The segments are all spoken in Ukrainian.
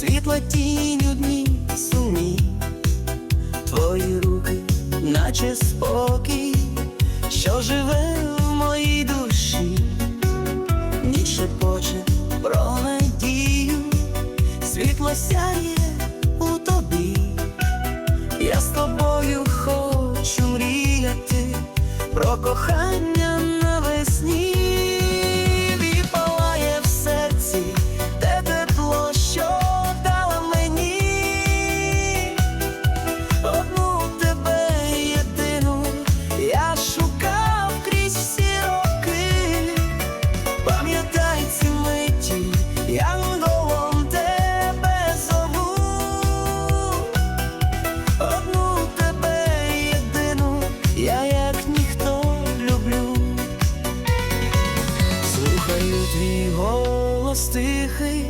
світла тінь у дні сумні, твої руки, наче спокій, що живе в моїй душі, ніч шепоче про надію, світло сяє у тобі, я з тобою хочу мріяти про кохання Слухаю твій голос тихий,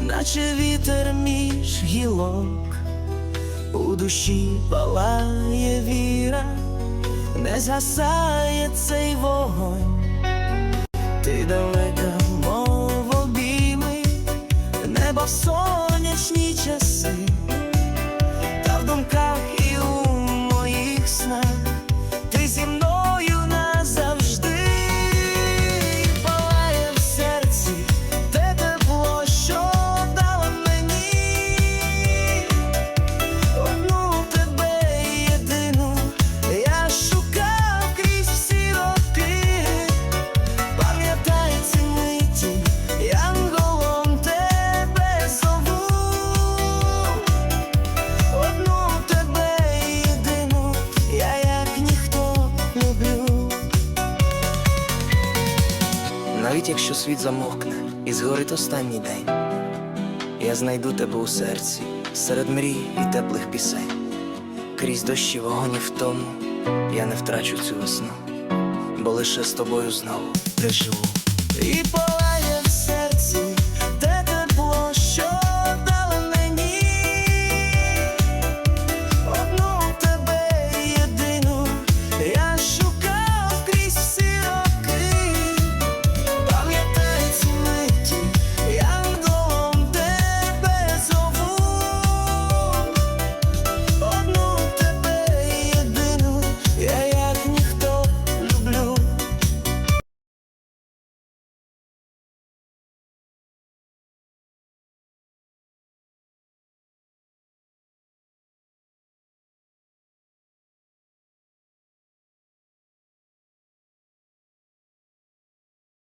наче вітер між гілок, у душі палає віра, не згасає цей вогонь, ти далека, Навіть якщо світ замовкне і згорить останній день, я знайду тебе у серці, серед мрій і теплих пісень. Крізь дощі вогонь і втому я не втрачу цю весну, бо лише з тобою знову переживу.